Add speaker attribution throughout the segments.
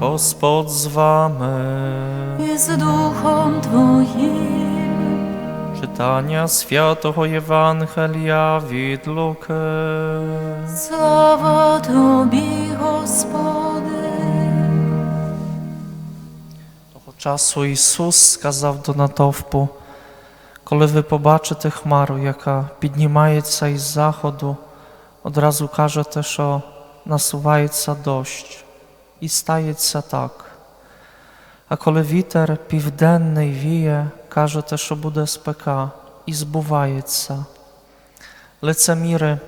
Speaker 1: Господь з вами.
Speaker 2: і з Духом Твоїм.
Speaker 1: Читання святого Євангелія від Луки.
Speaker 2: Слава Тобі, Господи.
Speaker 1: Того часу Ісус сказав до натовпу, коли ви побачите хмару, яка піднімається із заходу, одразу кажете, що насувається дощ, і стається так. А коли вітер південний віє, кажете, що буде спека, і збувається. Лицеміри,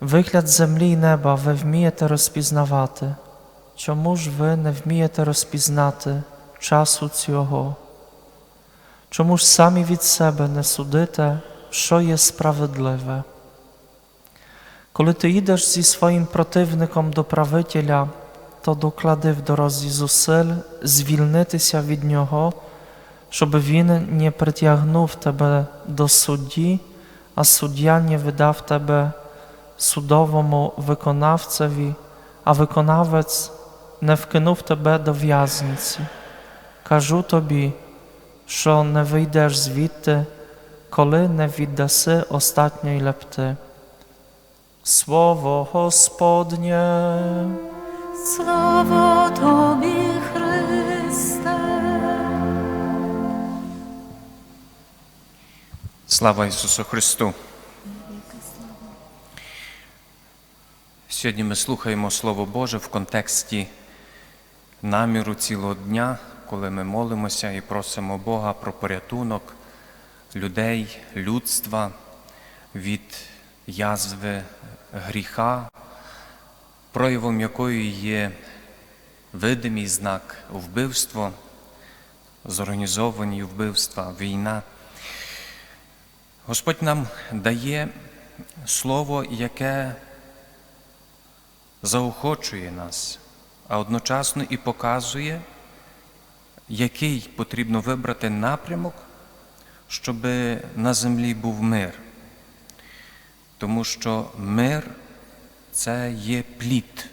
Speaker 1: вигляд землі й неба ви вмієте розпізнавати. Чому ж ви не вмієте розпізнати часу цього? Чому ж самі від себе не судите, що є справедливе? Коли ти йдеш зі своїм противником до правителя, то доклади в дорозі зусиль звільнитися від нього, щоб він не притягнув тебе до судді, а суддя не видав тебе судовому виконавцеві, а виконавець не вкинув тебе до в'язниці. Кажу тобі, що не вийдеш звідти, коли не віддаси остатньої лепти. Слово Господнє.
Speaker 2: Слава Тобі, Христе.
Speaker 3: Слава Ісусу Христу! Сьогодні ми слухаємо Слово Боже в контексті наміру цілого дня, коли ми молимося і просимо Бога про порятунок людей, людства від язви гріха, проявом якої є видимий знак вбивство, зорганізовані вбивства, війна. Господь нам дає слово, яке заохочує нас, а одночасно і показує, який потрібно вибрати напрямок, щоб на землі був мир. Тому що мир це є плід,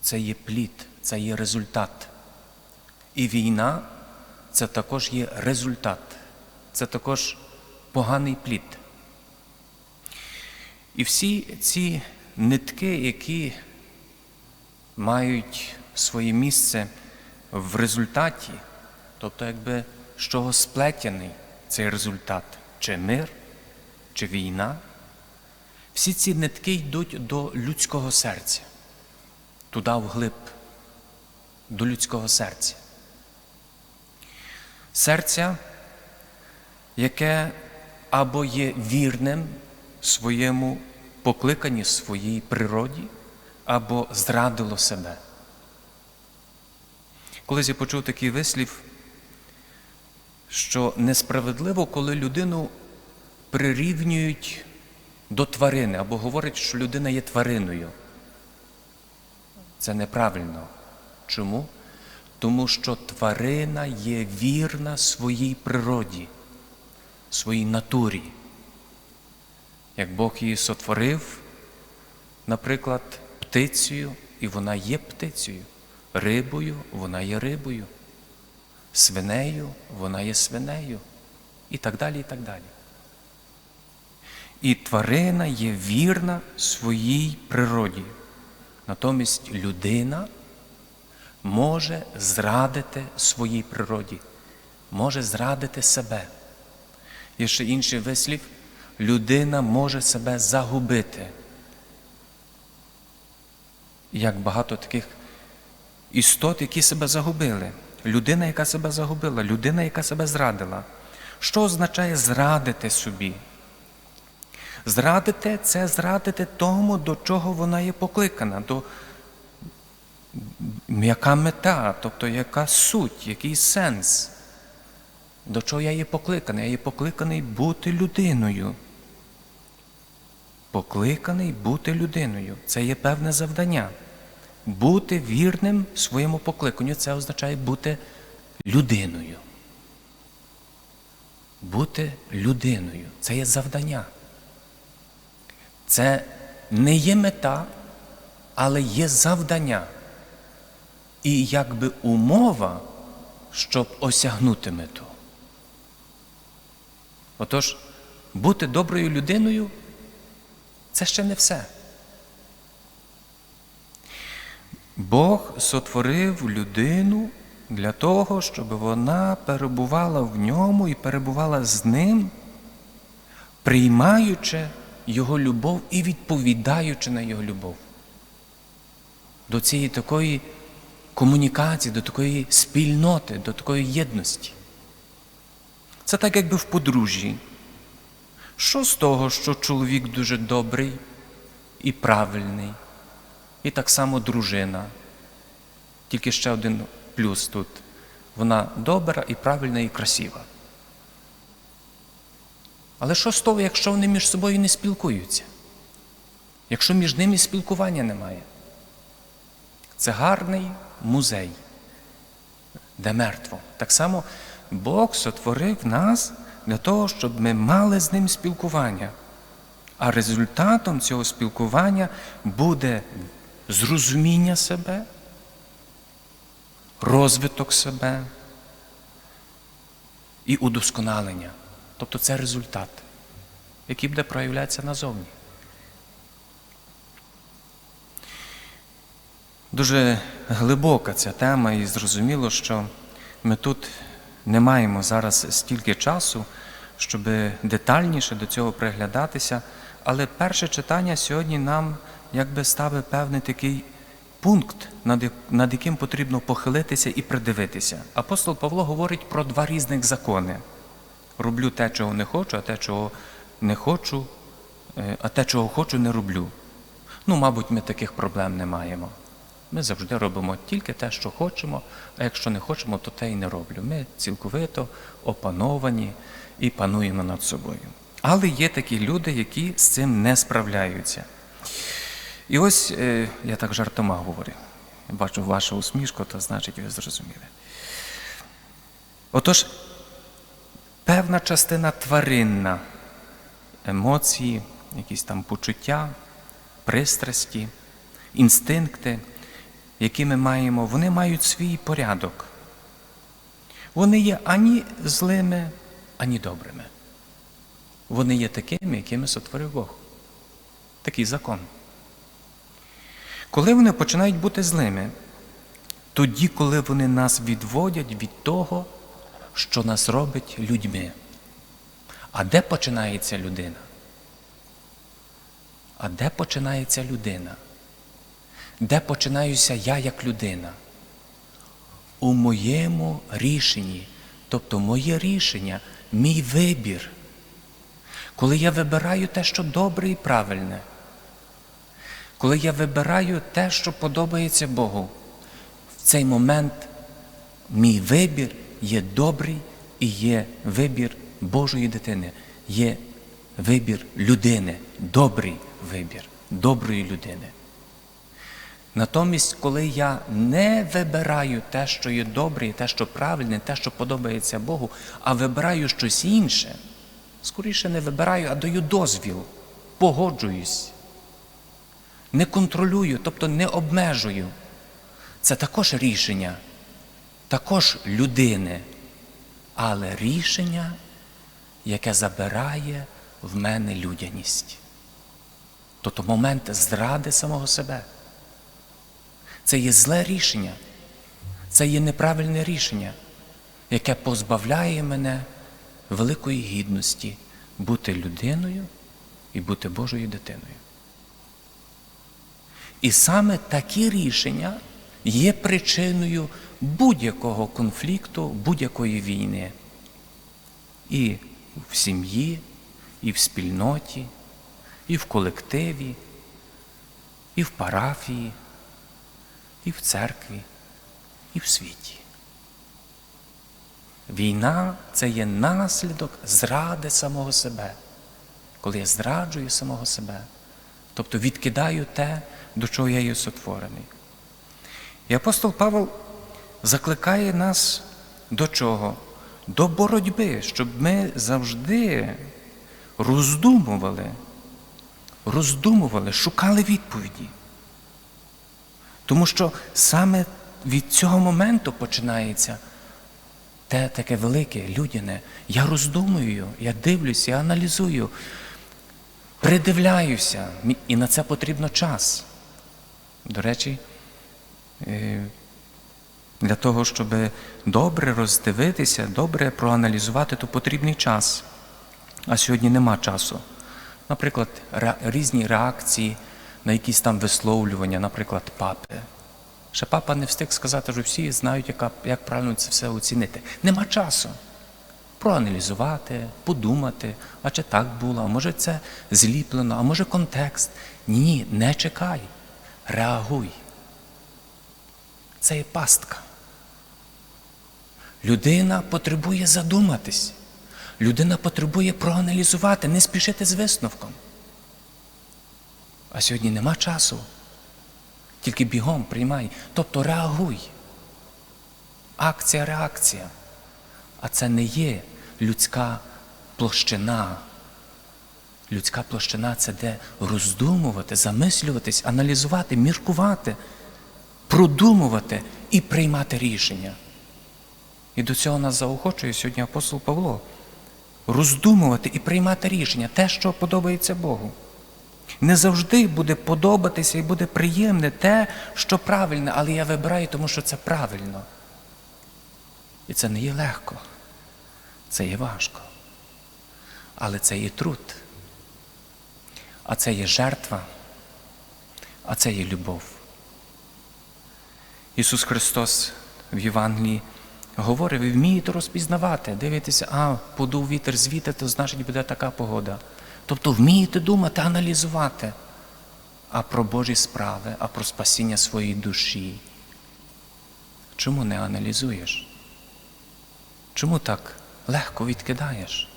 Speaker 3: це є плід, це є результат. І війна це також є результат, це також поганий плід. І всі ці нитки, які мають своє місце в результаті, тобто, якби з чого сплетений цей результат, чи мир, чи війна, всі ці нитки йдуть до людського серця, туди вглиб, до людського серця. Серця, яке або є вірним своєму покликанні, своїй природі, або зрадило себе. Колись я почув такий вислів, що несправедливо, коли людину прирівнюють до тварини, або говорять, що людина є твариною. Це неправильно. Чому? Тому що тварина є вірна своїй природі своїй натурі. Як Бог її сотворив, наприклад, птицею, і вона є птицею, рибою вона є рибою, свинею вона є свинею, і так далі, і так далі. І тварина є вірна своїй природі. Натомість людина може зрадити своїй природі, може зрадити себе. Є ще інший вислів, людина може себе загубити. Як багато таких істот, які себе загубили. Людина, яка себе загубила, людина, яка себе зрадила. Що означає зрадити собі? Зрадити це зрадити тому, до чого вона є покликана, до яка мета, тобто яка суть, який сенс. До чого я є покликаний? Я є покликаний бути людиною. Покликаний бути людиною. Це є певне завдання. Бути вірним своєму покликанню це означає бути людиною. Бути людиною це є завдання. Це не є мета, але є завдання. і якби умова, щоб осягнути мету. Отож, бути доброю людиною це ще не все. Бог сотворив людину для того, щоб вона перебувала в ньому і перебувала з ним, приймаючи Його любов і відповідаючи на Його любов. До цієї такої комунікації, до такої спільноти, до такої єдності. Це так, якби в подружжі. Що з того, що чоловік дуже добрий і правильний, і так само дружина. Тільки ще один плюс тут. Вона добра і правильна і красива. Але що з того, якщо вони між собою не спілкуються? Якщо між ними спілкування немає? Це гарний музей, де мертво. Так само Бог сотворив нас для того, щоб ми мали з ним спілкування. А результатом цього спілкування буде зрозуміння себе, розвиток себе і удосконалення. Тобто це результат, який буде проявлятися назовні. Дуже глибока ця тема, і зрозуміло, що ми тут не маємо зараз стільки часу, щоб детальніше до цього приглядатися. Але перше читання сьогодні нам якби ставить певний такий пункт, над, яким потрібно похилитися і придивитися. Апостол Павло говорить про два різних закони: роблю те, чого не хочу, а те, чого не хочу, е, а те, чого хочу, не роблю. Ну, мабуть, ми таких проблем не маємо. Ми завжди робимо тільки те, що хочемо, а якщо не хочемо, то те і не роблю. Ми цілковито опановані і пануємо над собою. Але є такі люди, які з цим не справляються. І ось е, я так жартома говорю. Бачу вашу усмішку, то значить ви зрозуміли. Отож, певна частина тваринна, емоції, якісь там почуття, пристрасті, інстинкти, які ми маємо, вони мають свій порядок. Вони є ані злими, ані добрими. Вони є такими, якими сотворив Бог. Такий закон. Коли вони починають бути злими, тоді, коли вони нас відводять від того, що нас робить людьми. А де починається людина? А де починається людина? Де починаюся я як людина? У моєму рішенні. Тобто моє рішення, мій вибір. Коли я вибираю те, що добре і правильне, коли я вибираю те, що подобається Богу, в цей момент мій вибір є добрий і є вибір Божої дитини, є вибір людини, добрий вибір, доброї людини. Натомість, коли я не вибираю те, що є добре, те, що правильне, те, що подобається Богу, а вибираю щось інше, скоріше не вибираю, а даю дозвіл, погоджуюсь, не контролюю, тобто не обмежую. Це також рішення, також людини, але рішення, яке забирає в мене людяність. Тобто момент зради самого себе. Це є зле рішення, це є неправильне рішення, яке позбавляє мене великої гідності бути людиною і бути Божою дитиною. І саме такі рішення є причиною будь-якого конфлікту, будь-якої війни. І в сім'ї, і в спільноті, і в колективі, і в парафії, і в церкві, і в світі. Війна це є наслідок зради самого себе, коли я зраджую самого себе, тобто відкидаю те, до чого я є сотворений. І апостол Павел закликає нас до чого? До боротьби, щоб ми завжди роздумували, роздумували, шукали відповіді. Тому що саме від цього моменту починається те таке велике, людяне. Я роздумую, я дивлюсь, я аналізую, придивляюся, і на це потрібно час. До речі, е, для того, щоб добре роздивитися, добре проаналізувати, то потрібний час. А сьогодні нема часу. Наприклад, різні реакції на якісь там висловлювання, наприклад, папи. Ще папа не встиг сказати, що всі знають, яка, як правильно це все оцінити. Нема часу. Проаналізувати, подумати, а чи так було, а може це зліплено, а може контекст. Ні, не чекай. Реагуй. Це є пастка. Людина потребує задуматись. Людина потребує проаналізувати, не спішити з висновком. А сьогодні нема часу. Тільки бігом приймай. Тобто реагуй. Акція, реакція. А це не є людська площина. Людська площина це де роздумувати, замислюватись, аналізувати, міркувати, продумувати і приймати рішення. І до цього нас заохочує сьогодні апостол Павло. Роздумувати і приймати рішення, те, що подобається Богу. Не завжди буде подобатися і буде приємне те, що правильне, але я вибираю, тому що це правильно. І це не є легко, це є важко. Але це є труд. А це є жертва, а це є любов. Ісус Христос в Євангелії говорить, ви вмієте розпізнавати, дивитеся, а подув вітер звідти, то значить буде така погода. Тобто вмієте думати, аналізувати, а про Божі справи, а про спасіння своєї душі. Чому не аналізуєш? Чому так легко відкидаєш?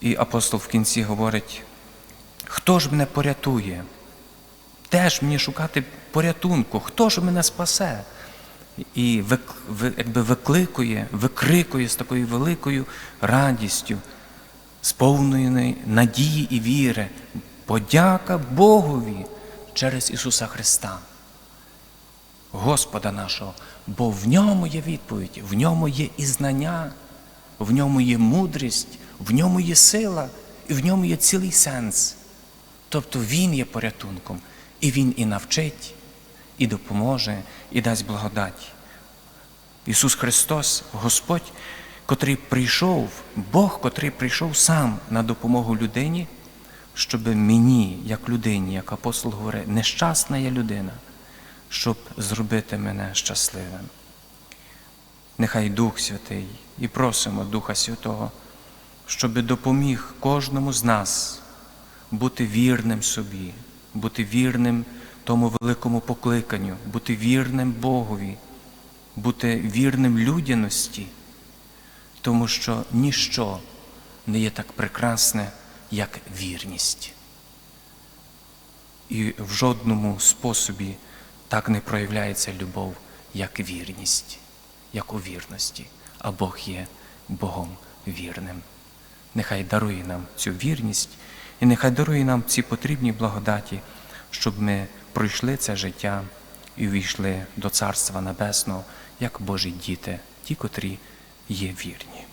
Speaker 3: І апостол в кінці говорить, хто ж мене порятує? Де ж мені шукати порятунку? Хто ж мене спасе? І якби викликує, викрикує з такою великою радістю, з повної надії і віри. Подяка Богові через Ісуса Христа, Господа нашого, бо в ньому є відповідь, в ньому є і знання, в ньому є мудрість, в ньому є сила, і в ньому є цілий сенс. Тобто Він є порятунком, і Він і навчить, і допоможе, і дасть благодать. Ісус Христос, Господь, котрий прийшов, Бог, котрий прийшов сам на допомогу людині, щоб мені, як людині, як апостол говорить, нещасна я людина, щоб зробити мене щасливим. Нехай Дух Святий і просимо Духа Святого, щоб допоміг кожному з нас бути вірним собі, бути вірним тому великому покликанню, бути вірним Богові, бути вірним людяності, тому що ніщо не є так прекрасне, як вірність. І в жодному способі так не проявляється любов, як вірність, як у вірності, а Бог є Богом вірним. Нехай дарує нам цю вірність і нехай дарує нам ці потрібні благодаті, щоб ми пройшли це життя і увійшли до Царства Небесного, як Божі діти, ті, котрі є вірні.